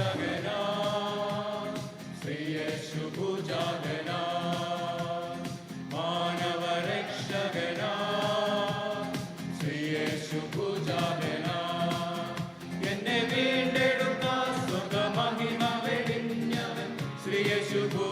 ജഗനാ ശ്രീ യേശുഭു ജഗനാ മാനവരക്ഷകനാ ശ്രീ യേശുഭു ജഗനാ എന്നെ വീണ്ടെടുത്ത സുഖമഹിമ വെടിഞ്ഞവൻ ശ്രീ യേശുഭു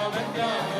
അവൻ ത്യാഗോ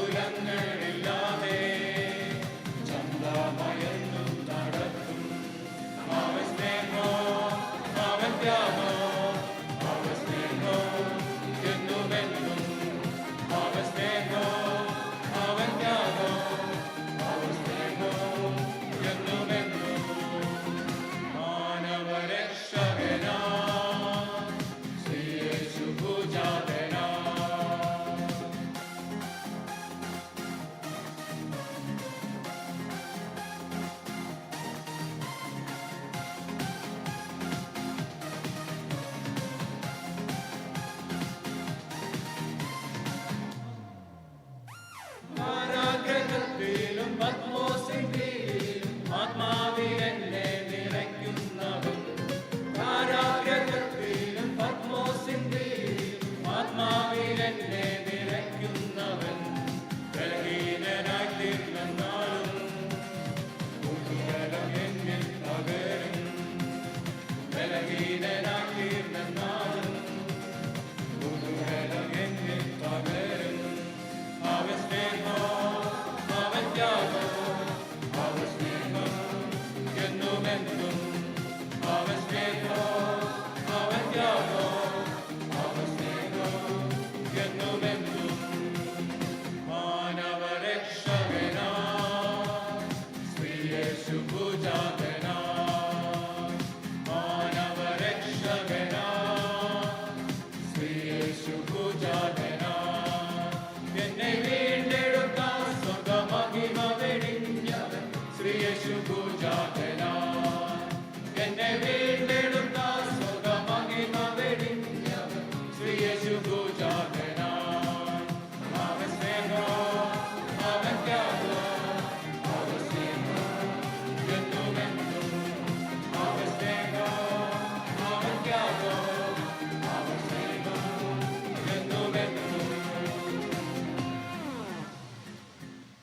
Bela Gine Nakir Nanai